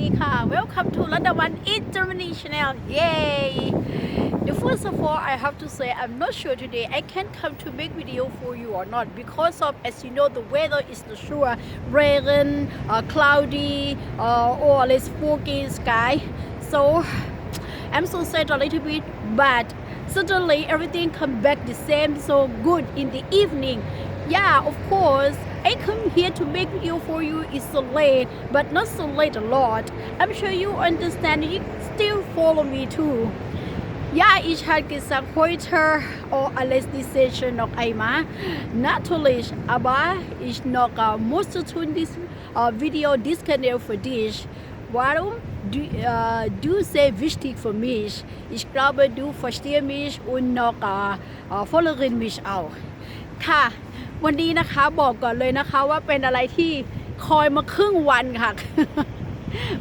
ดีค่ะ Welcome to Ladawan Eat Germany channel Yay the First of all I have to say I'm not sure today I can come to make video for you or not because of as you know the weather is not sure rain uh, cloudy uh, or less foggy sky so I'm so sad a little bit but suddenly everything come back the same so good in the evening yeah of course I come here to make video for you is so late but not so late a lot I'm sure you understand you still follow me too ich habe gesagt heute oh, alles decision noch einmal. Natürlich, aber ich noch äh, musste tun dieses äh, Video, dieses Kanal für dich. Warum? Du, äh, du sehr wichtig für mich. Ich glaube, du verstehst mich und noch äh, äh following mich auch. ค่ะ วันนี้นะคะบอกก่อนเลยนะคะว่าเป็นอะไรที่คอยมาครึ่งวันค่ะ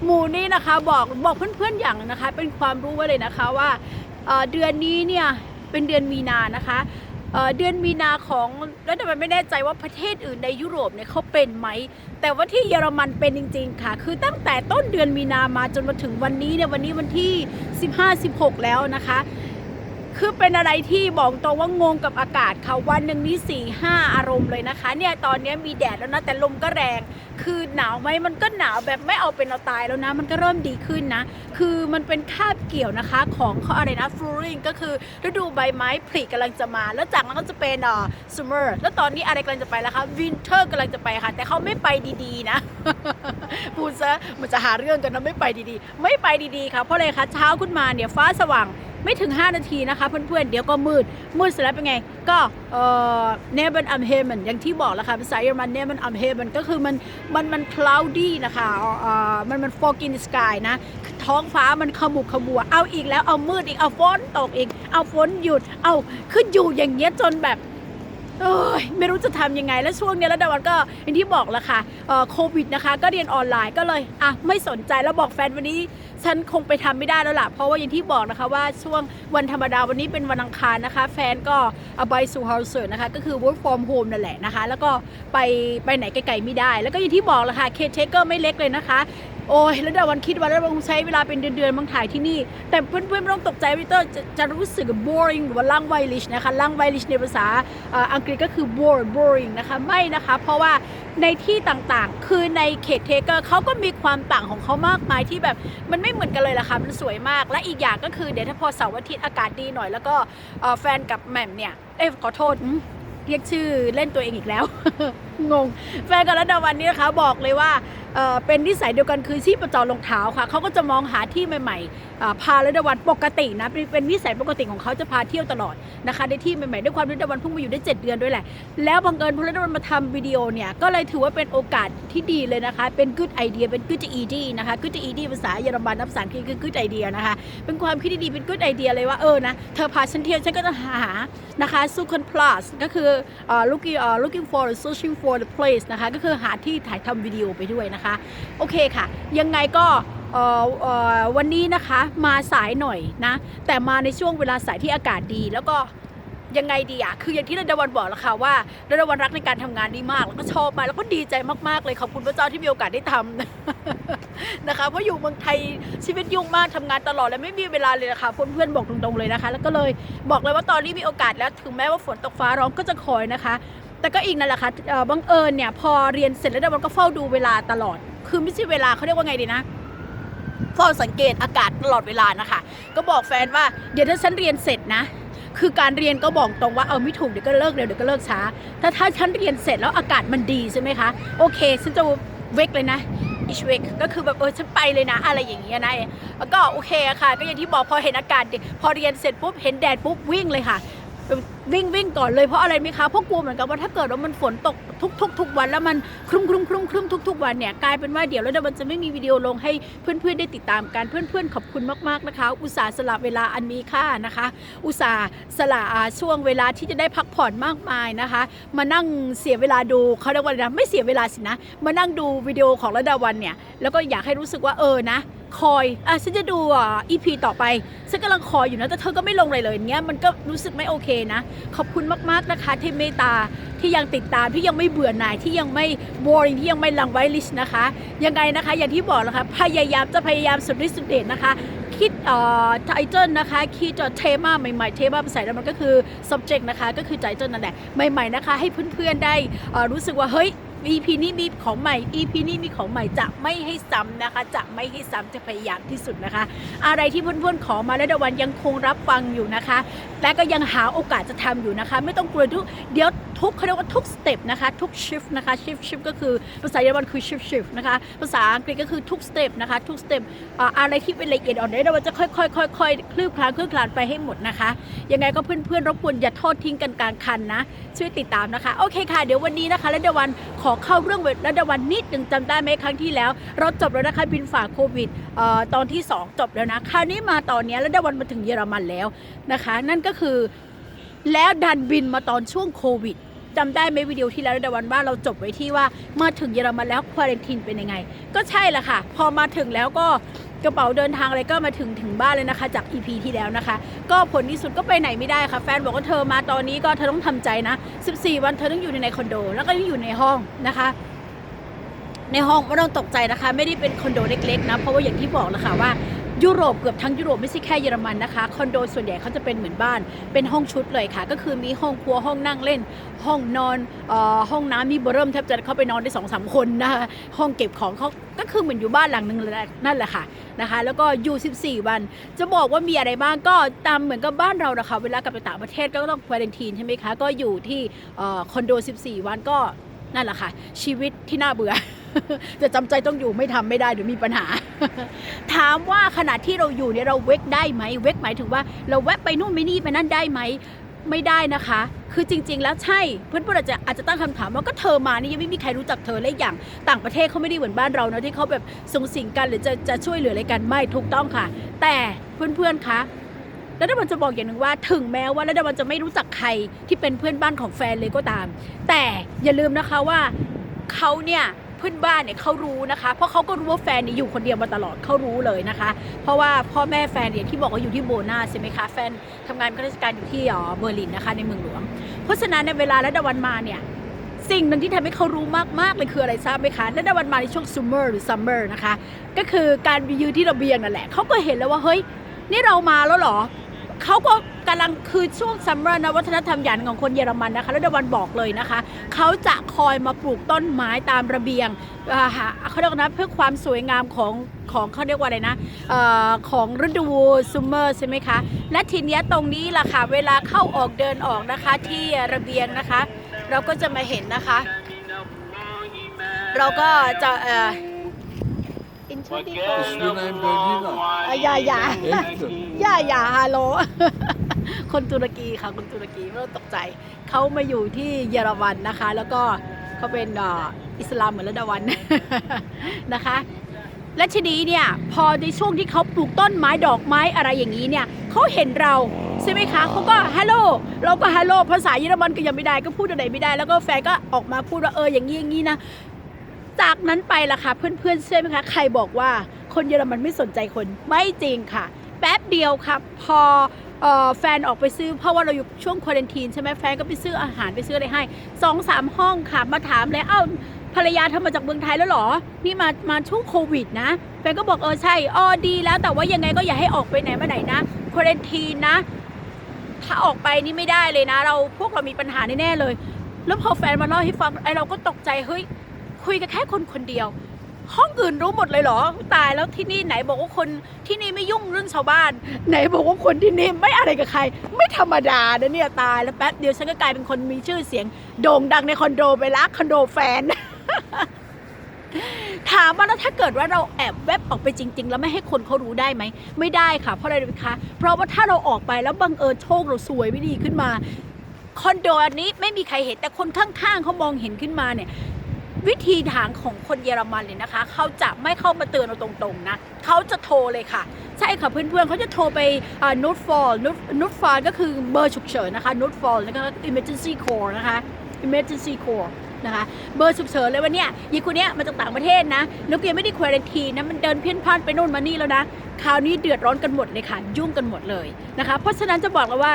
หมูนี่นะคะบอกบอกเพื่อนๆอย่างนะคะ เป็นความรู้ไว้เลยนะคะว่าเดือนนี้เนี่ยเป็นเดือนมีนานะคะเอ่อเดือนมีนาของแล้วแต่มันไม่แน่ใจว่าประเทศอื่นในยุโรปเนี่ยเขาเป็นไหม แต่ว่าที่เยอรมันเป็นจริง ๆ ค่ะ คือตั้งแต่ต้นเดือนมีนามาจนมาถึงวันนี้เนี่ยวันนี้วันที่ 15-16 แล้วนะคะ คือเป็นอะไรที่บอกตรงว่างงกับอากาศค่ะวันหนึ่งนี่สี่ห้าอารมณ์เลยนะคะ เนี่ยตอนนี้มีแดดแล้วนะแต่ลมก็แรง คือหนาวไหมมันก็หนาวแบบไม่เอาเป็นเอาตายแล้วนะ มันก็เริ่มดีขึ้นนะ คือมันเป็นคาบเกี่ยวนะคะ ของเขาอะไรนะ flooring ก็คือฤดูใบไม้ผลิกำลังจะมา แล้วจากนั้นก็จะเป็นอ่อ summer แล้วตอนนี้อะไรกำลังจะไปแล้วคะ winter กำลังจะไปค่ะ แต่เขาไม่ไปดีๆนะพูดซะมันจะหาเรื่องกันนะไม่ไปดีๆ ไม่ไปดีๆค่ะเพราะอะไรคะเช้าขึ้นมาเนี่ยฟ้าสว่าง ไม่ถึง 5 นาทีนะคะเพื่อนๆ เดี๋ยวก็มืด มืดเสร็จแล้วเป็นไง ก็เอ่อเนบันอัมเฮมันอย่างที่บอกแล้วค่ะภาษาเยอรมันเนบันอัมเฮมันก็คือมันมันมัน cloudy นะคะเอ่อมันมัน fog in the sky นะ ท้องฟ้ามันขมุกขมัว เอาอีกแล้วเอามืดอีก เอาฝนตกอีก เอาฝนหยุด เอาขึ้นอยู่อย่างเงี้ยจนแบบ เอ้ยไม่รู้จะทำยังไง แล้วช่วงเนี้ยแล้วดาวันก็อย่างที่บอกแล้วค่ะเอ่อโควิดนะคะ ก็เรียนออนไลน์ก็เลยอะไม่สนใจแล้วบอกแฟนวันนี้ ฉันคงไปทำไม่ได้แล้วล่ะ เพราะว่าอย่างที่บอกนะคะว่าช่วงวันธรรมดาวันนี้เป็นวันอังคารนะคะ แฟนก็เอาไปสู่เฮาส์นะคะ ก็คือ work from home นั่นแหละนะคะ แล้วก็ไปไปไหนไกลๆไม่ได้ แล้วก็อย่างที่บอกแล้วค่ะเคเทเกอร์ไม่เล็กเลยนะคะ โอ้ยแล้วเดาวันคิดว่าแล้วคงใช้เวลาเป็นเดือนๆบางถ่ายที่นี่ แต่เพื่อนๆไม่ต้องตกใจวิเตอร์จะจะรู้สึก boring หรือว่าล่างไวลิชนะคะล่างไวลิชในภาษาอังกฤษก็คือ bore boring นะคะไม่นะคะ เพราะว่าในที่ต่างๆ คือในเขตเทเกอร์เขาก็มีความต่างของเขามากมายที่แบบมันไม่เหมือนกันเลยล่ะค่ะมันสวยมาก และอีกอย่างก็คือเดี๋ยวถ้าพอเสาร์อาทิตย์อากาศดีหน่อยแล้วก็แฟนกับแหม่มเนี่ยเอ้ยขอโทษเรียกชื่อเล่นตัวเองอีกแล้ว งง แฟนกับรัตวันนี้นะคะบอกเลยว่าเเป็นนิสัยเดียวกันคือชีพจรรองเท้าค่ะเขาก็จะมองหาที่ใหม่ๆพารัตวันปกตินะเป็นนิสัยปกติของเขาจะพาเที่ยวตลอดนะคะในที่ใหม่ๆด้วยความที่รัตวันเพิ่งมาอยู่ได้ 7 เดือนด้วยแหละ แล้วบังเอิญพอรัตวันมาทำวิดีโอเนี่ยก็เลยถือว่าเป็นโอกาสที่ดีเลยนะคะ เป็น good idea เป็น good idea นะคะ good idea ภาษาเยอรมันนับภาษาอังกฤษคือ good idea นะคะ เป็นความคิดที่ดีเป็น good idea เลยว่าเออนะเธอพาฉันเที่ยวฉันก็จะหานะคะ second plus ก็คือ looking looking for searching for the place นะคะ ก็คือหาที่ถ่ายทำวิดีโอไปด้วยนะคะ โอเคค่ะ ยังไงก็วันนี้นะคะมาสายหน่อยนะ แต่มาในช่วงเวลาสายที่อากาศดีแล้วก็ยังไงดีอะคืออย่างที่ระดวันบอกแล้วค่ะว่าระดวันรักในการทำงานนี้มาก แล้วก็ชอบมาแล้วก็ดีใจมากๆเลยขอบคุณพระเจ้าที่มีโอกาสได้ทำนะคะ เพราะอยู่เมืองไทยชีวิตยุ่งมากทำงานตลอดและไม่มีเวลาเลยนะคะเพื่อนๆบอกตรงๆเลยนะคะ แล้วก็เลยบอกเลยว่าตอนนี้มีโอกาสแล้วถึงแม้ว่าฝนตกฟ้าร้องก็จะคอยนะคะ แต่ก็อีกนั่นแหละค่ะเอ่อบังเอิญเนี่ยพอเรียนเสร็จแล้วดาวันก็เฝ้าดูเวลาตลอด คือไม่ใช่เวลาเขาเรียกว่าไงดีนะเฝ้าสังเกตอากาศตลอดเวลานะคะ ก็บอกแฟนว่าเดี๋ยวถ้าฉันเรียนเสร็จนะคือการเรียนก็บอกตรงว่าเออไม่ถูกเดี๋ยวก็เลิกเร็วเดี๋ยวก็เลิกช้า ถ้าถ้าฉันเรียนเสร็จแล้วอากาศมันดีใช่ไหมคะ โอเค ฉันจะเวกเลยนะอิชเวกก็คือแบบเออฉันไปเลยนะ อะไรอย่างเงี้ยนะแล้วก็โอเคอะค่ะ ก็อย่างที่บอกพอเห็นอากาศพอเรียนเสร็จปุ๊บเห็นแดดปุ๊บวิ่งเลยค่ะ วิ่งวิ่งก่อนเลยเพราะอะไรไหมคะเพราะกลัวเหมือนกันว่าถ้าเกิดว่ามันฝนตกทุกทุกทุกวันแล้วมันคลุ้มคลุ้มคลุ้มคลุ้มทุกทุกวันเนี่ยกลายเป็นว่าเดี๋ยวแล้วเดี๋ยวมันจะไม่มีวิดีโอลงให้เพื่อนๆได้ติดตามกันเพื่อนๆขอบคุณมากๆนะคะ อุตส่าห์สละเวลาอันมีค่านะคะ อุตส่าห์สละช่วงเวลาที่จะได้พักผ่อนมากมายนะคะ มานั่งเสียเวลาดูเขาเรียกว่าอะไรนะไม่เสียเวลาสินะ มานั่งดูวิดีโอของระดาวันเนี่ยแล้วก็อยากให้รู้สึกว่าเออนะคอย อะ ฉันจะดูอะ EP ต่อไป ฉันกำลังคอยอยู่นะ แต่เธอก็ไม่ลงเลยเลยเงี้ย มันก็รู้สึกไม่โอเคนะขอบคุณมากๆนะคะที่เมตตาที่ยังติดตามที่ยังไม่เบื่อหน่ายที่ยังไม่ boring ที่ยังไม่ลังไว้ลิชนะคะ ยังไงนะคะ อย่างที่บอกนะคะพยายามจะพยายามสุดฤทธิ์สุดเดชนะคะคิดเอ่อไทเทิลนะคะคิดเทมาใหม่ๆเทมาภาษาแล้วมันก็คือ subject นะคะ ก็คือไทเทิลนั่นแหละใหม่ๆนะคะ ให้เพื่อนๆได้รู้สึกว่าเฮ้ย EP นี้มีของใหม่ EP นี้มีของใหม่จะไม่ให้ซ้ำนะคะ จะไม่ให้ซ้ำจะพยายามที่สุดนะคะ อะไรที่เพื่อนๆขอมาแล้วดวันยังคงรับฟังอยู่นะคะ และก็ยังหาโอกาสจะทำอยู่นะคะ ไม่ต้องกลัวทุกเดี๋ยว ทุกเขาเรียกว่าทุกสเต็ปนะคะ ทุกชิฟนะคะชิฟชิฟก็คือภาษาเยอรมันคือชิฟชิฟนะคะภาษาอังกฤษก็คือทุกสเต็ปนะคะทุกสเต็ปอะไรที่เป็นละเอียดอ่อนเดี๋ยวเราจะค่อยๆค่อยๆคลืบคลานคลืบคลานไปให้หมดนะคะ ยังไงก็เพื่อนๆรบกวนอย่าทอดทิ้งกันกลางคันนะช่วยติดตามนะคะโอเคค่ะเดี๋ยววันนี้นะคะและเดวันขอเข้าเรื่องและเดวันนิดหนึ่งจำได้ไหมครั้งที่แล้ว เราจบแล้วนะคะบินฝ่าโควิดตอนที่ 2 จบแล้วนะคราวนี้มาตอนนี้และเดวันมาถึงเยอรมันแล้วนะคะ นั่นก็คือแล้วดันบินมาตอนช่วงโควิด จำได้ไหมวิดีโอที่แล้วในวันว่าเราจบไว้ที่ว่ามาถึงเยอรมันแล้วควอเรนตินเป็นยังไง ก็ใช่แหละค่ะ พอมาถึงแล้วก็กระเป๋าเดินทางอะไรก็มาถึงถึงบ้านเลยนะคะ จาก EP ที่แล้วนะคะ ก็ผลที่สุดก็ไปไหนไม่ได้ค่ะ แฟนบอกว่าเธอมาตอนนี้ก็เธอต้องทำใจนะ 14 วันเธอต้องอยู่ในคอนโด แล้วก็ต้องอยู่ในห้องนะคะ ในห้องไม่ต้องตกใจนะคะ ไม่ได้เป็นคอนโดเล็กๆนะเพราะว่าอย่างที่บอกแล้วค่ะว่า ยุโรปเกือบทั้งยุโรปไม่ใช่แค่เยอรมันนะคะคอนโดส่วนใหญ่เขาจะเป็นเหมือนบ้าน เป็นห้องชุดเลยค่ะ ก็คือมีห้องครัวห้องนั่งเล่น ห้องนอนออห้องน้ำมีเบอร์เริ่มแทบจะเข้าไปนอนได้สองสามคนนะคะห้องเก็บของเขาก็คือเหมือนอยู่บ้านหลังนึงเลยนั่นแหละค่ะนะคะ แล้วก็อยู่ 14 วัน จะบอกว่ามีอะไรบ้างก็ตามเหมือนกับบ้านเรานะคะเวลากลับไปต่างประเทศก็ต้องควอเรนทีนใช่ไหมคะก็อยู่ที่ออคอนโด 14 วันก็นั่นแหละค่ะ ชีวิตที่น่าเบื่อ จะจำใจต้องอยู่ไม่ทำไม่ได้เดี๋ยวมีปัญหา ถามว่าขณะที่เราอยู่เนี่ยเราเวกได้ไหมเวกหมายถึงว่าเราแวะไปนู่นไปนี่ไปนั่นได้ไหมไม่ได้นะคะ คือจริง ๆ แล้วใช่ เพื่อนๆอาจจะอาจจะตั้งคำถามว่าก็เธอมานี่ยังไม่มีใครรู้จักเธอและอย่างต่างประเทศเขาไม่ได้เหมือนบ้านเรานะที่เขาแบบส่งสิ่งกันหรือจะจะช่วยเหลืออะไรกันไม่ถูกต้องค่ะ แต่เพื่อนๆคะแล้วดาวันจะบอกอย่างหนึ่งว่าถึงแม้ว่าแล้วดาวันจะไม่รู้จักใครที่เป็นเพื่อนบ้านของแฟนเลยก็ตาม แต่อย่าลืมนะคะว่าเขาเนี่ย เพื่อนบ้านเนี่ยเขารู้นะคะ เพราะเขาก็รู้ว่าแฟนเนี่ยอยู่คนเดียวมาตลอดเขารู้เลยนะคะ เพราะว่าพ่อแม่แฟนเนี่ยที่บอกว่าอยู่ที่โบนาใช่ไหมคะแฟนทำงานข้าราชการอยู่ที่เอ่อเบอร์ลินนะคะในเมืองหลวง เพราะฉะนั้นในเวลาแล้วดาวันมาเนี่ยสิ่งหนึ่งที่ทำให้เขารู้มากๆเลยคืออะไรทราบไหมคะและในวันมาในช่วงซูเมอร์หรือซัมเมอร์นะคะก็คือการยืนที่ระเบียงนั่นแหละเขาก็เห็นแล้วว่าเฮ้ยนี่เรามาแล้วหรอ เขาก็กำลังคือช่วงซัมเมอร์นะวัฒนธรรมอย่านของคนเยอรมันนะคะแล้วดวันบอกเลยนะคะ เขาจะคอยมาปลูกต้นไม้ตามระเบียงอะเขาเรียกว่านะเพื่อความสวยงามของของเขาเรียกว่าอะไรนะออของฤดูซัมเมอร์ใช่ไหมคะ และทีนี้ตรงนี้ล่ะค่ะ เวลาเข้าออกเดินออกนะคะที่ระเบียงนะคะ เราก็จะมาเห็นนะคะ เราก็จะเออ Entschuldigung Ich bin ein Berliner. อะอย่าอย่า Echte. อย่าอย่าฮัลโหล คนตุรกีค่ะคนตุรกีไม่ต้องตกใจ เขามาอยู่ที่เยอรมันนะคะ แล้วก็เขาเป็นเอ่ออิสลามเหมือนระดาวัน นะคะ และทีนี้เนี่ยพอในช่วงที่เขาปลูกต้นไม้ดอกไม้อะไรอย่างนี้เนี่ยเขาเห็นเราใช่ไหมคะเขาก็ฮัลโหลเราก็ฮัลโหลภาษาเยอรมันก็ยังไม่ได้ก็พูดอะไรไม่ได้ แล้วก็แฟนก็ออกมาพูดว่าเอออย่างนี้อย่างนี้นะ จากนั้นไปล่ะค่ะเพื่อนๆเชื่อไหมคะใครบอกว่าคนเยอรมันไม่สนใจคนไม่จริงค่ะ แป๊บเดียวครับพอแฟนออกไปซื้อเพราะว่าเราอยู่ช่วงควอเรนทีนใช่ไหมแฟนก็ไปซื้ออาหารไปซื้ออะไรให้สองสามห้องค่ะมาถามเลยเอ้าภรรยาเธอมาจากเมืองไทยแล้วหรอ นี่มามาช่วงโควิดนะ แฟนก็บอกเออใช่อ๋อดีแล้วแต่ว่ายังไงก็อย่าให้ออกไปไหนมาไหนนะ ควอเรนทีนนะ ถ้าออกไปนี่ไม่ได้เลยนะ เราพวกเรามีปัญหาแน่ๆเลย แล้วพอแฟนมาเล่าให้ฟังไอเราก็ตกใจเฮ้ย คุยกันแค่คนคนเดียว ห้องอื่นรู้หมดเลยเหรอ ตายแล้วที่นี่ไหนบอกว่าคนที่นี่ไม่ยุ่งเรื่องชาวบ้าน ไหนบอกว่าคนที่นี่ไม่อะไรกับใคร ไม่ธรรมดานะเนี่ยตายแล้วแป๊บเดียวฉันก็กลายเป็นคนมีชื่อเสียง โด่งดังในคอนโดไปละคอนโดแฟนถามว่าแล้วถ้าเกิดว่าเราแอบแวบออกไปจริง ๆ แล้วไม่ให้คนเขารู้ได้ไหม ไม่ได้ค่ะ เพราะอะไรรู้คะ เพราะว่าถ้าเราออกไปแล้วบังเอิญโชคเราสวยไม่ดีขึ้นมา คอนโดอันนี้ไม่มีใครเห็นแต่คนข้างๆเขามองเห็นขึ้นมาเนี่ย วิธีทางของคนเยอรมันเลยนะคะ เขาจะไม่เข้ามาเตือนเราตรงๆนะเขาจะโทรเลยค่ะ ใช่ค่ะเพื่อนๆเขาจะโทรไปนูตฟอลนูตฟอลก็คือเบอร์ฉุกเฉินนะคะนูตฟอลแล้วก็ emergency call นะคะ emergency call นะคะเบอร์ฉุกเฉินเลยว่าเนี่ยยีคนเนี้ยมาจากต่างประเทศนะแล้วก็ยังไม่ได้ควอรันทีนะมันเดินเพี้ยนพลาดไปโน่นมานี่แล้วนะคราวนี้เดือดร้อนกันหมดเลยค่ะ ยุ่งกันหมดเลยนะคะ เพราะฉะนั้นจะบอกเลยว่า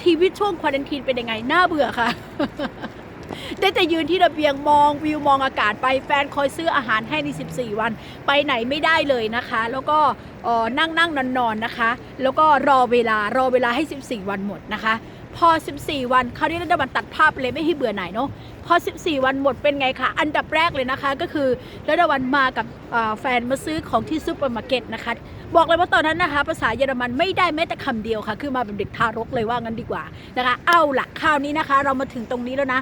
ชีวิตช่วงควอรันทีนเป็นยังไงน่าเบื่อค่ะ ได้แต่ยืนที่ระเบียงมองวิวมองอากาศไปแฟนคอยซื้ออาหารให้ใน 14 วัน ไปไหนไม่ได้เลยนะคะ แล้วก็นั่งนั่งนอนนอนนะคะ แล้วก็รอเวลารอเวลาให้ 14 วันหมดนะคะ พอ 14 วันคราวนี้รัฐบาลตัดภาพเลยไม่ให้เบื่อไหนเนาะพอ 14 วันหมดเป็นไงคะอันดับแรกเลยนะคะก็คือรัฐบาลมากับแฟนมาซื้อของที่ซูเปอร์มาร์เก็ตนะคะบอกเลยว่าตอนนั้นนะคะ ภาษาเยอรมันไม่ได้แม้แต่คำเดียวค่ะ คือมาเป็นเด็กทารกเลยว่างั้นดีกว่านะคะ เอาละคราวนี้นะคะ เรามาถึงตรงนี้แล้วนะ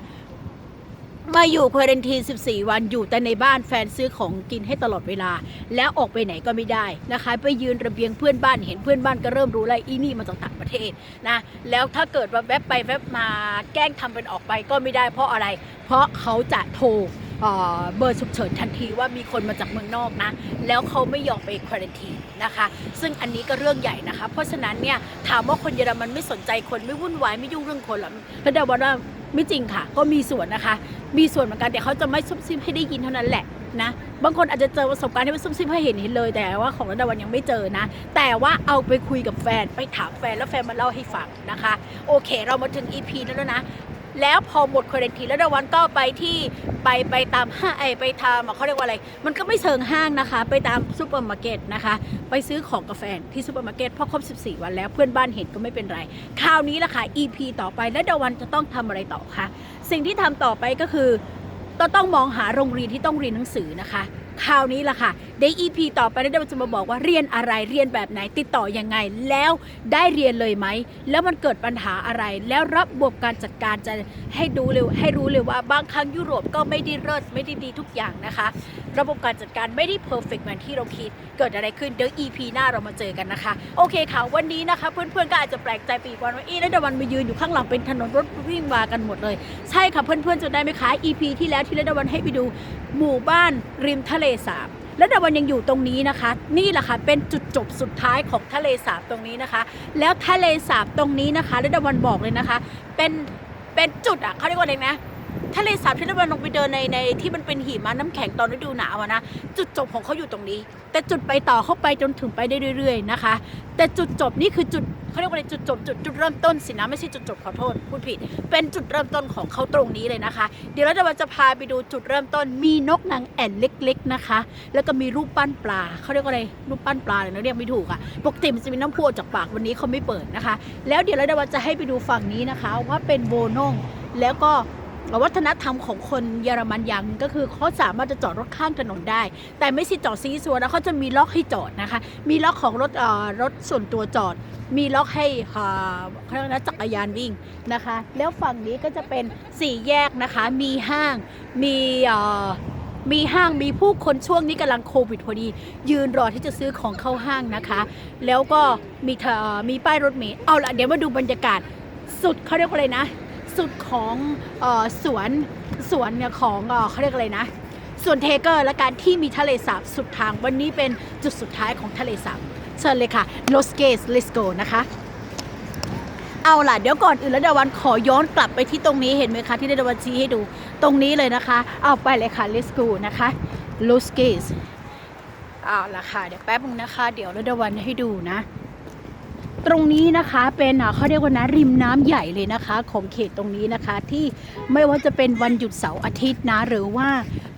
มาอยู่ควอเรนทีน14 วันอยู่แต่ในบ้านแฟนซื้อของกินให้ตลอดเวลา แล้วออกไปไหนก็ไม่ได้นะคะ ไปยืนระเบียงเพื่อนบ้านเห็นเพื่อนบ้านก็เริ่มรู้แล้วอีนี่มาจากต่างประเทศนะแล้วถ้าเกิดว่าแวบไปแวบมาแกล้งทำเป็นออกไปก็ไม่ได้เพราะอะไร เพราะเขาจะโทรเบอร์ฉุกเฉินทันทีว่ามีคนมาจากเมืองนอกนะ แล้วเขาไม่ยอมไปควอเรนทีนนะคะ ซึ่งอันนี้ก็เรื่องใหญ่นะคะ เพราะฉะนั้นเนี่ยถามว่าคนเยอรมันไม่สนใจคนไม่วุ่นวายไม่ยุ่งเรื่องคนหรอแล้วเดาว่า ไม่จริงค่ะ ก็มีส่วนนะคะ มีส่วนเหมือนกันแต่เขาจะไม่ซุบซิบให้ได้ยินเท่านั้นแหละนะบางคนอาจจะเจอประสบการณ์ที่ไม่ซุบซิบให้เห็นเห็นเลย แต่ว่าของระดาวันยังไม่เจอนะ แต่ว่าเอาไปคุยกับแฟนไปถามแฟนแล้วแฟนมาเล่าให้ฟังนะคะ โอเค เรามาถึง EP นั้นแล้วนะ แล้วพอหมดควอนทีแล้วดาวันก็ไปที่ไปไปตามห้างไอไปทำเขาเรียกว่าอะไร มันก็ไม่เชิงห้างนะคะ ไปตามซูเปอร์มาร์เก็ตนะคะ ไปซื้อของกับแฟที่ซูเปอร์มาร์เก็ตพอครบ 14 วันแล้วเพื่อนบ้านเห็นก็ไม่เป็นไร คราวนี้ละค่ะ EP ต่อไปแล้วดาวันจะต้องทำอะไรต่อคะสิ่งที่ทำต่อไปก็คือต้องมองหาโรงเรียนที่ต้องเรียนหนังสือนะคะ คราวนี้ล่ะค่ะใน EP ต่อไปนี้เราจะมาบอกว่าเรียนอะไรเรียนแบบไหนติดต่อยังไง แล้วได้เรียนเลยไหม แล้วมันเกิดปัญหาอะไร แล้วระบบการจัดการจะให้ดูเร็วให้รู้เลยว่าบางครั้งยุโรปก็ไม่ได้เลิศไม่ได้ดีทุกอย่างนะคะ ระบบการจัดการไม่ได้เพอร์เฟกต์เหมือนที่เราคิด เกิดอะไรขึ้นเดี๋ยว EP หน้าเรามาเจอกันนะคะ โอเคค่ะ วันนี้นะคะ เพื่อนๆก็อาจจะแปลกใจปีกวันว่าอีแล้วเดวันมายืนอยู่ข้างหลังเป็นถนนรถวิ่งมากันหมดเลย ใช่ค่ะเพื่อนๆจำได้ไหมคะ EP ที่แล้วที่เลดวันให้ไปดูหมู่บ้านริมทะเลสาบและดาวันยังอยู่ตรงนี้นะคะ นี่แหละค่ะเป็นจุดจบสุดท้ายของทะเลสาบตรงนี้นะคะ แล้วทะเลสาบตรงนี้นะคะ และดาวันบอกเลยนะคะ เป็นเป็นจุดอะเขาเรียกว่าอะไรนะ ทะเลสาบที่เราลงไปเดินในในที่มันเป็นหิมะน้ำแข็งตอนฤดูหนาวอะนะ จุดจบของเขาอยู่ตรงนี้ แต่จุดไปต่อเข้าไปจนถึงไปได้เรื่อย ๆ นะคะ แต่จุดจบนี่คือจุดเขาเรียกว่าอะไรจุดจบจุดจุดเริ่มต้นสินะไม่ใช่จุดจบขอโทษพูดผิด เป็นจุดเริ่มต้นของเขาตรงนี้เลยนะคะ เดี๋ยวเราจะจะพาไปดูจุดเริ่มต้นมีนกนางแอ่นเล็ก ๆนะคะ แล้วก็มีรูปปั้นปลาเขาเรียกว่าอะไรรูปปั้นปลาเลยนะเรียกไม่ถูกอะปกติมันจะมีน้ำพุออกจากปากวันนี้เขาไม่เปิดนะคะ แล้วเดี๋ยวเราจะให้ไปดูฝั่งนี้นะคะว่าเป็นโบนงแล้วก็ วัฒนธรรมของคนเยอรมันอย่างก็คือเขาสามารถจะจอดรถข้างถนนได้ แต่ไม่ใช่จอดซีซัวนะเขาจะมีล็อกให้จอดนะคะ มีล็อกของรถเอ่อรถส่วนตัวจอด มีล็อกให้อ่าเขาเรียกนะจักรยานวิ่งนะคะ แล้วฝั่งนี้ก็จะเป็นสี่แยกนะคะ มีห้าง มีเอ่อมีห้างมีผู้คนช่วงนี้กำลังโควิดพอดี ยืนรอที่จะซื้อของเข้าห้างนะคะ แล้วก็มีเธอมีป้ายรถเมล์เอาละเดี๋ยวมาดูบรรยากาศสุดเขาเรียกว่าอะไรนะ สุดของออสวนสวนเนี่ยของเขาเรียกอะไรนะส่วนเทเกอร์และการที่มีทะเลสาบสุดทางวันนี้เป็นจุดสุดท้ายของทะเลสาบเชิญเลยค่ะ Los g a t e Let's go นะคะ เอาล่ะ เดี๋ยวก่อนอื่นแล้วเดาวันขอย้อนกลับไปที่ตรงนี้เห็นไหมคะ ที่เดาวันชี้ให้ดูตรงนี้เลยนะคะ เอาไปเลยค่ะ Let's go นะคะ Los g a t e เอาล่ะค่ะ เดี๋ยวแป๊บนึงนะคะ เดี๋ยวแล้วเดาวันให้ดูนะ ตรงนี้นะคะเป็นอะเขาเรียกว่านะริมน้ำใหญ่เลยนะคะ ของเขตตรงนี้นะคะ ที่ไม่ว่าจะเป็นวันหยุดเสาร์อาทิตย์นะ หรือว่า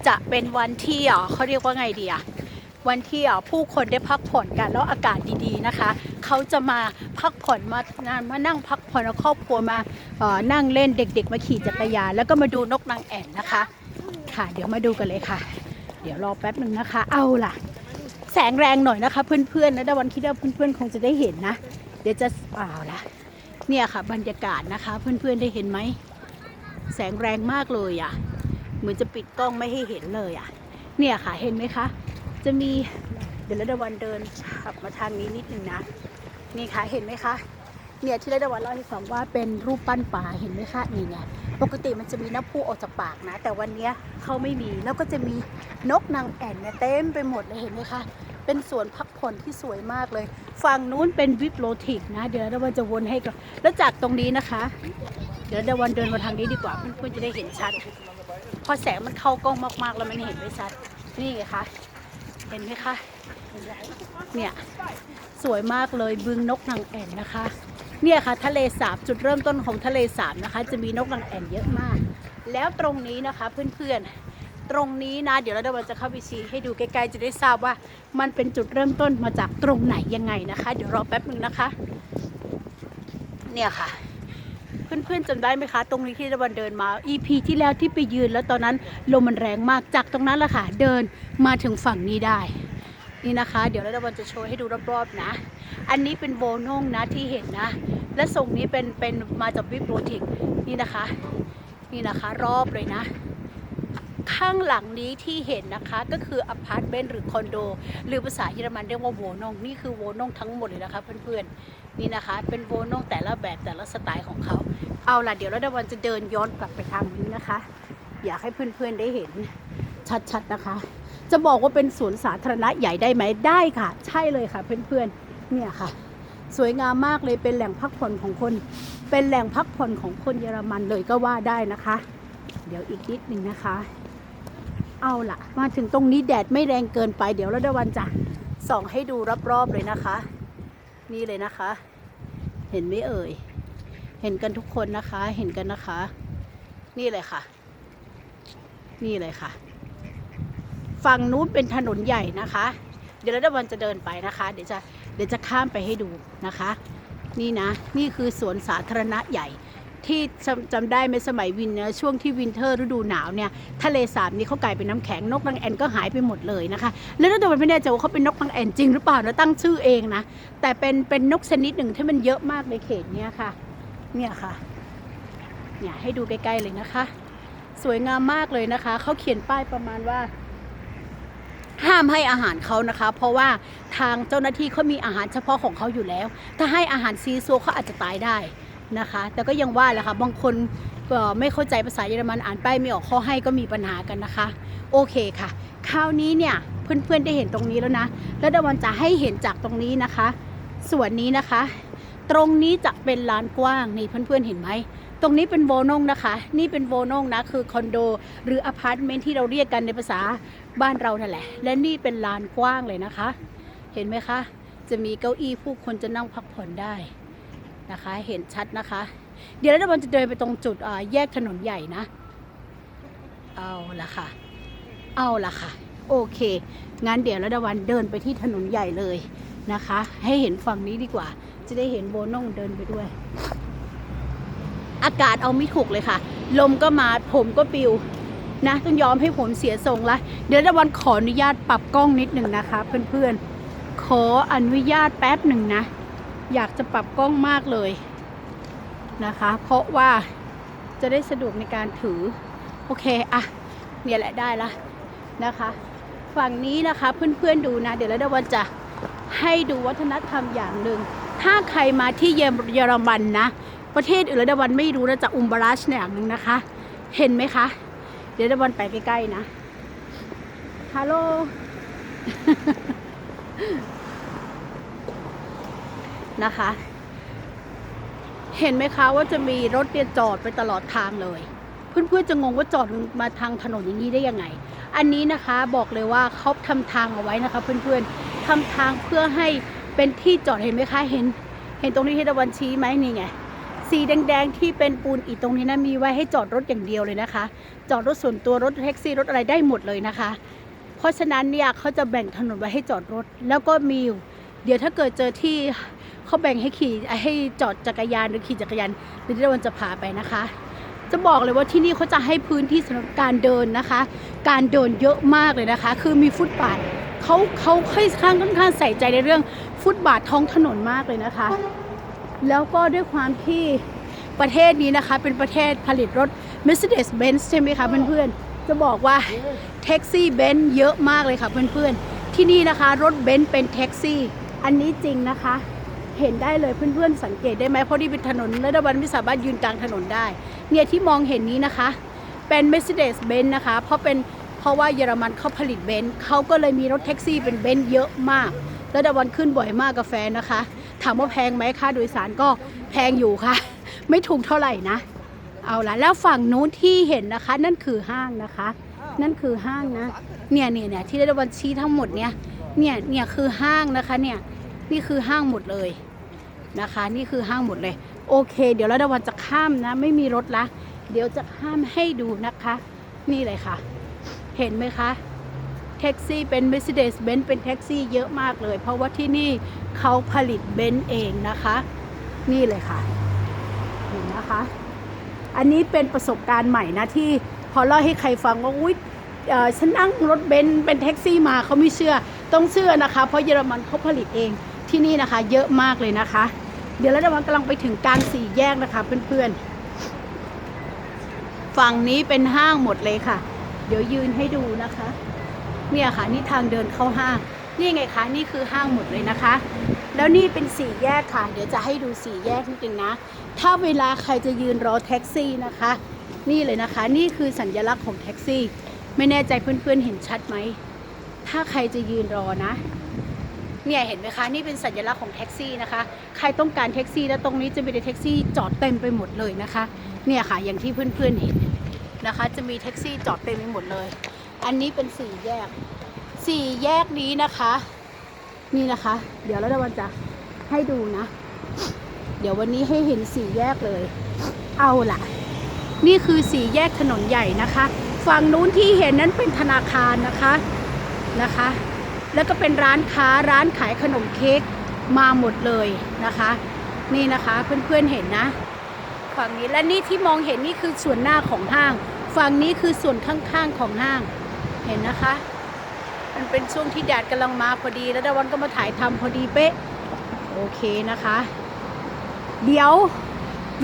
จะเป็นวันที่อะเขาเรียกว่าไงดีอะวันที่อะผู้คนได้พักผ่อนกันแล้วอากาศดีๆนะคะ เขาจะมาพักผ่อนมางานมานั่งพักผ่อนกับครอบครัวมานั่งเล่นเด็ก ๆ มาขี่จักรยานแล้วก็มาดูนกนางแอ่นนะคะ ค่ะ เดี๋ยวมาดูกันเลยค่ะ เดี๋ยวรอแป๊บหนึ่งนะคะ เอาล่ะ แสงแรงหน่อยนะคะ เพื่อนๆนะดาวันคิดว่าเพื่อนๆคงจะได้เห็นนะ เดี๋ยวจะเปล่าละเนี่ยค่ะบรรยากาศนะคะ เพื่อนๆได้เห็นไหม แสงแรงมากเลยอะ่ะ เหมือนจะปิดกล้องไม่ให้เห็นเลยอะ่ะ เนี่ยค่ะเห็นไหมคะ จะมีเดี๋ยวระดวันเดินขับมาทางนี้นิดนึงนะ นี่ค่ะเห็นไหมคะเนี่ยที่ระดวันเล่าให้ฟังว่าเป็นรูปปั้นปลาเห็นไหมคะนี่ไงปกติมันจะมีน้ำพุออกจากปากนะ แต่วันเนี้ยเขาไม่มีแล้วก็จะมีนกนางแอ่นเนี่ยเต็มไปหมดเลยเห็นไหมคะ เป็นสวนพักผ่อนที่สวยมากเลย ฝั่งนู้นเป็นวิปโรติกนะ เดี๋ยวเราวันจะวนให้ก่อนแล้วจากตรงนี้นะคะ เดี๋ยวเดยววันเดินมาทางนี้ดีกว่าเพื่อนๆจะได้เห็นชัด พอแสงมันเข้ากล้องมากๆแล้วมันเห็นไม่ชัด นี่ไงคะเห็นไหมคะ เนี่ยสวยมากเลยบึงนกนางแอ่นนะคะ เนี่ยค่ะทะเลสาบจุดเริ่มต้นของทะเลสาบนะคะ จะมีนกนางแอ่นเยอะมาก แล้วตรงนี้นะคะเพื่อนๆ ตรงนี้นะ เดี๋ยวเราเดี๋ยวเราจะเข้าไปชี้ให้ดูใกล้ๆจะได้ทราบว่า มันเป็นจุดเริ่มต้นมาจากตรงไหนยังไงนะคะ เดี๋ยวรอแป๊บหนึ่งนะคะ เนี่ยค่ะเพื่อนๆจำได้ไหมคะ ตรงนี้ที่ตะวันเดินมา EP ที่แล้วที่ไปยืนแล้วตอนนั้นลมมันแรงมากจากตรงนั้นแหละค่ะเดินมาถึงฝั่งนี้ได้ นี่นะคะ เดี๋ยวแล้วตะวันจะโชว์ให้ดูรอบๆนะ อันนี้เป็นโบนงนะที่เห็นนะ และทรงนี้เป็นเป็นมาจากวิปโรติกนี่นะคะ นี่นะคะ รอบเลยนะ ข้างหลังนี้ที่เห็นนะคะก็คืออพาร์ตเมนต์หรือคอนโด หรือภาษาเยอรมันเรียกว่าโวนงนี่คือโวนงทั้งหมดเลยนะคะเพื่อนๆนี่นะคะ เป็นโวนงแต่ละแบบแต่ละสไตล์ของเขาเอาล่ะเดี๋ยวแล้วดาวันจะเดินย้อนกลับไปทางนี้นะคะ อยากให้เพื่อนๆได้เห็นชัดๆนะคะ จะบอกว่าเป็นสวนสาธารณะใหญ่ได้ไหมได้ค่ะ ใช่เลยค่ะเพื่อนๆเนี่ยค่ะ สวยงามมากเลยเป็นแหล่งพักผ่อนของคน เป็นแหล่งพักผ่อนของคนเยอรมันเลยก็ว่าได้นะคะ เดี๋ยวอีกนิดหนึ่งนะคะ เอาล่ะ มาถึงตรงนี้แดดไม่แรงเกินไป เดี๋ยวเราได้วันจะส่องให้ดูรอบๆเลยนะคะ นี่เลยนะคะ เห็นไหมเอ่ย เห็นกันทุกคนนะคะ เห็นกันนะคะ นี่เลยค่ะ นี่เลยค่ะ ฝั่งนู้นเป็นถนนใหญ่นะคะ เดี๋ยวเราได้วันจะเดินไปนะคะ เดี๋ยวจะ เดี๋ยวจะข้ามไปให้ดูนะคะ นี่นะ นี่คือสวนสาธารณะใหญ่ ที่จำได้ไหมสมัยวินนะช่วงที่วินเทอร์ฤดูหนาวเนี่ยทะเลสาบนี้เขากลายเป็นน้ำแข็งนกนางแอ่นก็หายไปหมดเลยนะคะแล้วแต่วันไม่แน่ใจว่าเขาเป็นนกนางแอ่นจริงหรือเปล่านะตั้งชื่อเองนะแต่เป็นเป็นนกชนิดหนึ่งที่มันเยอะมากในเขตเนี้ยค่ะเนี่ยค่ะเนี่ยให้ดูใกล้ๆเลยนะคะ สวยงามมากเลยนะคะเขาเขียนป้ายประมาณว่า ห้ามให้อาหารเขานะคะ เพราะว่าทางเจ้าหน้าที่เขามีอาหารเฉพาะของเขาอยู่แล้ว ถ้าให้อาหารซีซัวเขาอาจจะตายได้ นะคะ แต่ก็ยังว่าแหละค่ะบางคนไม่เข้าใจภาษาเยอรมันอ่านป้ายไม่ออกข้อให้ก็มีปัญหากันนะคะ โอเคค่ะ คราวนี้เนี่ยเพื่อนๆได้เห็นตรงนี้แล้วนะ แล้วเดยววันจะให้เห็นจากตรงนี้นะคะ ส่วนนี้นะคะ ตรงนี้จะเป็นลานกว้างนี่เพื่อนๆเห็นไหมตรงนี้เป็นโวนงนะคะ นี่เป็นโวนงนะ คือคอนโด หรืออพาร์ตเมนต์ที่เราเรียกกันในภาษาบ้านเรานั่นแหละ และนี่เป็นลานกว้างเลยนะคะ เห็นไหมคะ จะมีเก้าอี้ผู้คนจะนั่งพักผ่อนได้ นะคะ เห็นชัดนะคะ เดี๋ยวเราจะเดินไปตรงจุดแยกถนนใหญ่นะ เอาละค่ะ เอาละค่ะ โอเค งั้นเดี๋ยวระดาวันเดินไปที่ถนนใหญ่เลยนะคะ ให้เห็นฝั่งนี้ดีกว่า จะได้เห็นโบนงเดินไปด้วย อากาศเอาไม่ถูกเลยค่ะ ลมก็มาผมก็ปิวนะต้องยอมให้ผมเสียทรงละเดี๋ยวระวันขออนุญาตปรับกล้องนิดหนึ่งนะคะ เพื่อนๆ ขออนุญาตแป๊บหนึ่งนะ อยากจะปรับกล้องมากเลยนะคะ เพราะว่าจะได้สะดวกในการถือ โอเคอะเนี่ยแหละได้ละนะคะ ฝั่งนี้นะคะเพื่อนๆดูนะ เดี๋ยวแล้ววันจะให้ดูวัฒนธรรมอย่างหนึ่ง ถ้าใครมาที่เยอรมันนะ ประเทศอื่นแล้วดวันไม่รู้นะจะอุมบารัชเนี่ยอย่างหนึ่งนะคะ เห็นไหมคะ เดี๋ยวดวันไปใกล้ๆนะฮัลโหล นะคะ เห็นไหมคะว่าจะมีรถเนี่ยจอดไปตลอดทางเลย เพื่อนๆจะงงว่าจอดมาทางถนนอย่างนี้ได้ยังไง อันนี้นะคะบอกเลยว่าเขาทำทางเอาไว้นะคะ เพื่อนๆทำทางเพื่อให้เป็นที่จอดเห็นไหมคะเห็น เห็นตรงนี้ที่ตะวันชี้ไหมนี่ไงสีแดงๆที่เป็นปูนอิฐตรงนี้นะมีไว้ให้จอดรถอย่างเดียวเลยนะคะ จอดรถส่วนตัวรถแท็กซี่รถอะไรได้หมดเลยนะคะ เพราะฉะนั้นเนี่ยเขาจะแบ่งถนนไว้ให้จอดรถ แล้วก็มี เดี๋ยวถ้าเกิดเจอที่ เขาแบ่งให้ขี่ให้จอดจักรยานหรือขี่จักรยานเดี๋ยววันจะพาไปนะคะ จะบอกเลยว่าที่นี่เขาจะให้พื้นที่สำหรับการเดินนะคะ การเดินเยอะมากเลยนะคะ คือมีฟุตบาทเขาเขาค่อนข้างค่อนข้างใส่ใจในเรื่องฟุตบาทท้องถนนมากเลยนะคะ แล้วก็ด้วยความที่ประเทศนี้นะคะ เป็นประเทศผลิตรถ Mercedes-Benz ใช่ไหมคะเพื่อนๆ จะบอกว่าแท็กซี่เบนซ์เยอะมากเลยค่ะเพื่อนๆ ที่นี่นะคะ รถเบนซ์เป็นแท็กซี่ อันนี้จริงนะคะ เห็นได้เลยเพื่อนๆสังเกตได้ไหมเพราะนี่เป็นถนนและดาวันไม่สามารถยืนกลางถนนได้ เนี่ยที่มองเห็นนี้นะคะ เป็น Mercedes-Benz นะคะ เพราะเป็นเพราะว่าเยอรมันเขาผลิตเบนซ์เขาก็เลยมีรถแท็กซี่เป็นเบนซ์เยอะมาก แล้วดาวันขึ้นบ่อยมากกับแฟนะคะ ถามว่าแพงไหมค่าโดยสารก็แพงอยู่ค่ะ ไม่ถูกเท่าไหร่นะ เอาละแล้วฝั่งนู้นที่เห็นนะคะ นั่นคือห้างนะคะ นั่นคือห้างนะ เนี่ยเนี่ยเนี่ยที่ดาวันชี้ทั้งหมดเนี่ย เนี่ยเนี่ยคือห้างนะคะเนี่ย นี่คือห้างหมดเลย นะคะ นี่คือห้างหมดเลย โอเค เดี๋ยวแล้วดาวันจะข้ามนะ ไม่มีรถละ เดี๋ยวจะข้ามให้ดูนะคะ นี่เลยค่ะ เห็นไหมคะแท็กซี่เป็น Mercedes-Benz เป็นแท็กซี่เยอะมากเลย เพราะว่าที่นี่เขาผลิตเบนซ์เองนะคะ นี่เลยค่ะเห็นนะคะ อันนี้เป็นประสบการณ์ใหม่นะที่พอเล่าให้ใครฟังว่าอุ้ยฉันนั่งรถเบนซ์เป็นแท็กซี่มาเขาไม่เชื่อต้องเชื่อนะคะ เพราะเยอรมันเขาผลิตเอง ที่นี่นะคะ เยอะมากเลยนะคะ เดี๋ยวแล้วเรากำลังไปถึงกลางสี่แยกนะคะ เพื่อนๆ ฝั่งนี้เป็นห้างหมดเลยค่ะ เดี๋ยวยืนให้ดูนะคะ เนี่ยค่ะนี่ทางเดินเข้าห้าง นี่ไงคะนี่คือห้างหมดเลยนะคะ แล้วนี่เป็นสี่แยกค่ะ เดี๋ยวจะให้ดูสี่แยกนิดนึงนะ ถ้าเวลาใครจะยืนรอแท็กซี่นะคะ นี่เลยนะคะ นี่คือสัญลักษณ์ของแท็กซี่ ไม่แน่ใจเพื่อนๆเห็นชัดไหมถ้าใครจะยืนรอนะ เนี่ยเห็นไหมคะนี่เป็นสัญลักษณ์ของแท็กซี่นะคะ ใครต้องการแท็กซี่แล้วตรงนี้จะมีแท็กซี่จอดเต็มไปหมดเลยนะคะ เนี่ยค่ะอย่างที่เพื่อนๆเห็นนะคะ จะมีแท็กซี่จอดเต็มไปหมดเลย อันนี้เป็นสี่แยกสี่แยกนี้นะคะ นี่นะคะ เดี๋ยวแล้ววันจะให้ดูนะ เดี๋ยววันนี้ให้เห็นสี่แยกเลย เอาล่ะ นี่คือสี่แยกถนนใหญ่นะคะ ฝั่งนู้นที่เห็นนั้นเป็นธนาคารนะคะนะคะ แล้วก็เป็นร้านค้าร้านขายขนมเค้กมาหมดเลยนะคะ นี่นะคะเพื่อนๆเห็นนะ ฝั่งนี้และนี่ที่มองเห็นนี่คือส่วนหน้าของห้าง ฝั่งนี้คือส่วนข้างๆของห้าง เห็นนะคะ มันเป็นช่วงที่แดดกำลังมาพอดี แล้วดาวันก็มาถ่ายทำพอดีเป๊ะโอเคนะคะ เดี๋ยว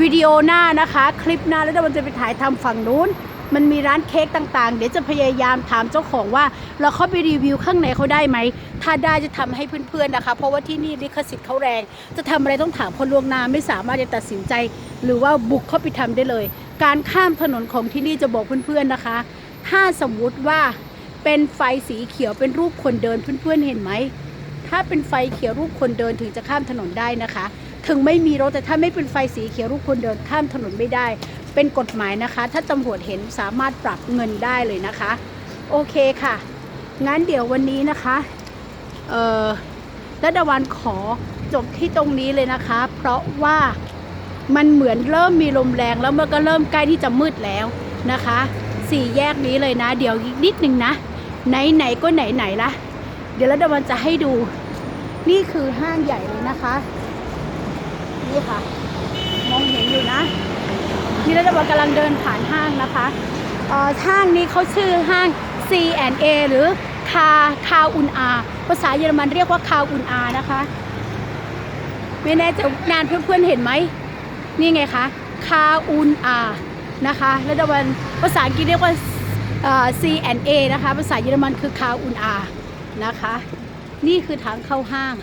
วิดีโอหน้านะคะ คลิปหน้าแล้วดาวันจะไปถ่ายทำฝั่งนู้น มันมีร้านเค้กต่างๆ เดี๋ยวจะพยายามถามเจ้าของว่า เราเข้าไปรีวิวข้างในเขาได้ไหม ถ้าได้จะทำให้เพื่อนๆนะคะ เพราะว่าที่นี่ลิขสิทธิ์เขาแรง จะทำอะไรต้องถามคนล่วงหน้าไม่สามารถจะตัดสินใจ หรือว่าบุกเข้าไปทำได้เลย การข้ามถนนของที่นี่จะบอกเพื่อนๆนะคะ ถ้าสมมุติว่าเป็นไฟสีเขียวเป็นรูปคนเดินเพื่อนๆเห็นไหมถ้าเป็นไฟเขียวรูปคนเดินถึงจะข้ามถนนได้นะคะ ถึงไม่มีรถแต่ถ้าไม่เป็นไฟสีเขียวรูปคนเดินข้ามถนนไม่ได้ เป็นกฎหมายนะคะ ถ้าตำรวจเห็นสามารถปรับเงินได้เลยนะคะ โอเคค่ะ งั้นเดี๋ยววันนี้นะคะเออรัตวันขอจบที่ตรงนี้เลยนะคะ เพราะว่ามันเหมือนเริ่มมีลมแรงแล้วมันก็เริ่มใกล้ที่จะมืดแล้วนะคะสี่แยกนี้เลยนะ เดี๋ยวอีกนิดนึงนะ ไหนๆก็ไหนๆละเดี๋ยวรัตวันจะให้ดู นี่คือห้างใหญ่เลยนะคะ นี่ค่ะ มองเห็นอยู่นะ นี่รัตวันกำลังเดินผ่านห้างนะคะห้างนี้เขาชื่อห้าง C&A หรือคาคาอุนอาภาษาเยอรมันเรียกว่าคาอุนอานะคะ ไม่แน่ใจงานเพื่อนๆเห็นไหม นี่ไงคะคาอุนอานะคะแล้วตะวันภาษาอังกฤษเรียกว่า C&A นะคะ ภาษาเยอรมันคือคาอุนอานะคะ นี่คือทางเข้าห้าง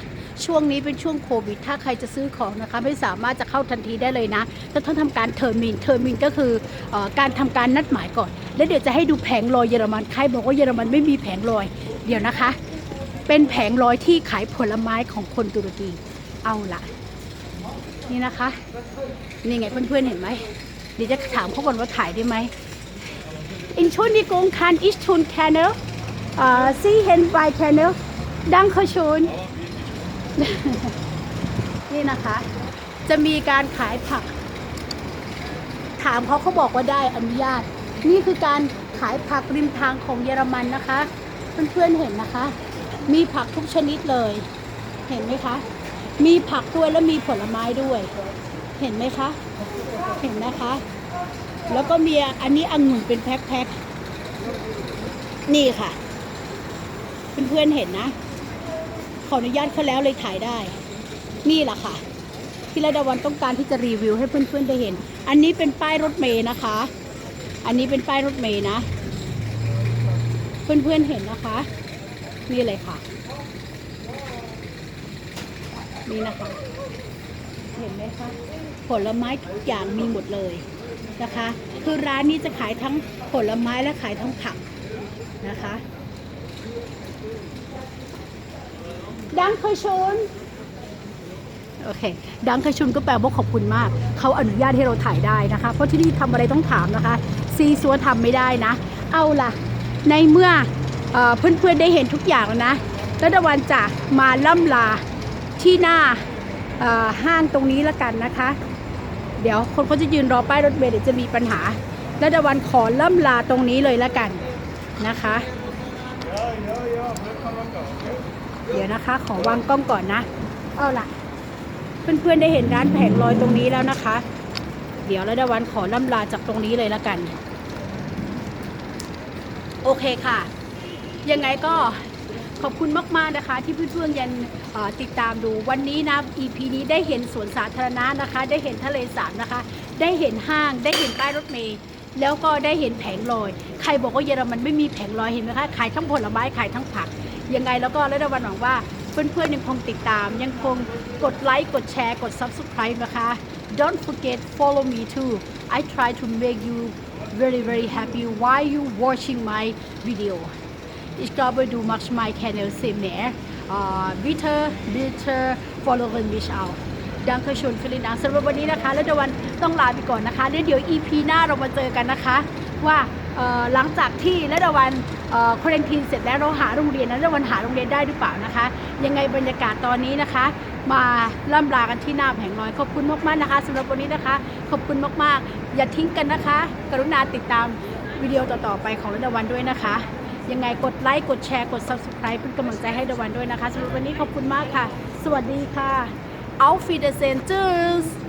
ช่วงนี้เป็นช่วงโควิด ถ้าใครจะซื้อของนะคะไม่สามารถจะเข้าทันทีได้เลยนะจะต้องทำการเทอร์มินเทอร์มินก็คืออการทำการนัดหมายก่อน แล้วเดี๋ยวจะให้ดูแผงลอยเยอรมันใครบอกว่าเยอรมันไม่มีแผงลอย เดี๋ยวนะคะ เป็นแผงลอยที่ขายผลไม้ของคนตุรกีเอาละนี่นะคะนี่ไงเพื่อนๆเห็นไหมเดี๋ยวจะถามเขาก่อนว่าถ่ายได้ไหม Entschuldigung, kann ich tun Kernel? Äh, Sie haben bei Kernel? Danke schön. นี่นะคะ จะมีการขายผัก ถามเขาเขาบอกว่าได้อนุญาต นี่คือการขายผักริมทางของเยอรมันนะคะ เพื่อนๆเห็นนะคะ มีผักทุกชนิดเลย เห็นไหมคะ มีผักด้วยและมีผลไม้ด้วย เห็นไหมคะ เห็นนะคะ แล้วก็มีอันนี้องุ่นเป็นแพ็คๆนี่ค่ะ เพื่อนๆเห็นนะ ออนุญาตเขาแล้วเลยถ่ายได้ นี่แหละค่ะ ที่ระดาวันต้องการที่จะรีวิวให้เพื่อนๆได้เห็น อันนี้เป็นป้ายรถเมย์นะคะ อันนี้เป็นป้ายรถเมย์นะ เพื่อนๆเห็นนะคะ นี่เลยค่ะ นี่นะคะเห็นไหมคะผลไม้ทุกอย่างมีหมดเลยนะคะ คือร้านนี้จะขายทั้งผลไม้และขายทั้งผักนะคะ ดังเคยชนโอเค ดังเคยชนก็แปลว่าขอบคุณมาก เขาอนุญาตให้เราถ่ายได้นะคะ เพราะที่นี่ทำอะไรต้องถามนะคะ ซีซัวทำไม่ได้นะ เอาล่ะ ในเมื่อเพื่อนๆได้เห็นทุกอย่างแล้วนะแล้วดาวันจะมาล่ำลาที่หน้าห้างตรงนี้ละกันนะคะ เดี๋ยวคนเขาจะยืนรอป้ายรถเมล์เดี๋ยวจะมีปัญหาแล้วดาวันขอล่ำลาตรงนี้เลยละกันนะคะ เดี๋ยวนะคะ ขอวางกล้องก่อนนะ เอาล่ะ เพื่อนๆได้เห็นร้านแผงลอยตรงนี้แล้วนะคะ เดี๋ยวแล้วดาวันขอล่ำลาจากตรงนี้เลยละกัน โอเคค่ะ ยังไงก็ขอบคุณมาก ๆ นะคะ ที่เพื่อนๆยังติดตามดูวันนี้นะ EP นี้ได้เห็นสวนสาธารณะนะคะ ได้เห็นทะเลสาบนะคะ ได้เห็นห้างได้เห็นป้ายรถเมล์แล้วก็ได้เห็นแผงลอย ใครบอกว่าเยอรมันไม่มีแผงลอยเห็นไหมคะขายทั้งผลไม้ขายทั้งผัก ยังไงแล้วก็และวันหวังว่าเพื่อนๆยังคงติดตาม ยังคงกดไลค์กดแชร์กด subscribe นะคะ don't forget follow me too I try to make you very very happy while you watching my video Ich glaube, du machst mein Kanal sehr mehr. Uh, bitte, bitte follow mich auch. ดังเคยชวนฟิลินดังสำหรับวันนี้นะคะ แล้วเดวันต้องลาไปก่อนนะคะแล้วเดี๋ยว EP หน้าเรามาเจอกันนะคะว่า หลังจากที่และดวันคอนทีนเสร็จแล้วเราหาโรงเรียนนะแล้ววันหาโรงเรียนได้หรือเปล่านะคะ ยังไงบรรยากาศตอนนี้นะคะ มาล่ำลากันที่หน้าแผงลอยขอบคุณมากๆนะคะสำหรับวันนี้นะคะ ขอบคุณมากๆ อย่าทิ้งกันนะคะ กรุณาติดตามวิดีโอต่อๆไปของและดวันด้วยนะคะ ยังไงกดไลค์กดแชร์กด subscribe เป็นกำลังใจให้ดววันด้วยนะคะสำหรับวันนี้ขอบคุณมากค่ะ สวัสดีค่ะ Auf Wiedersehen Tschüss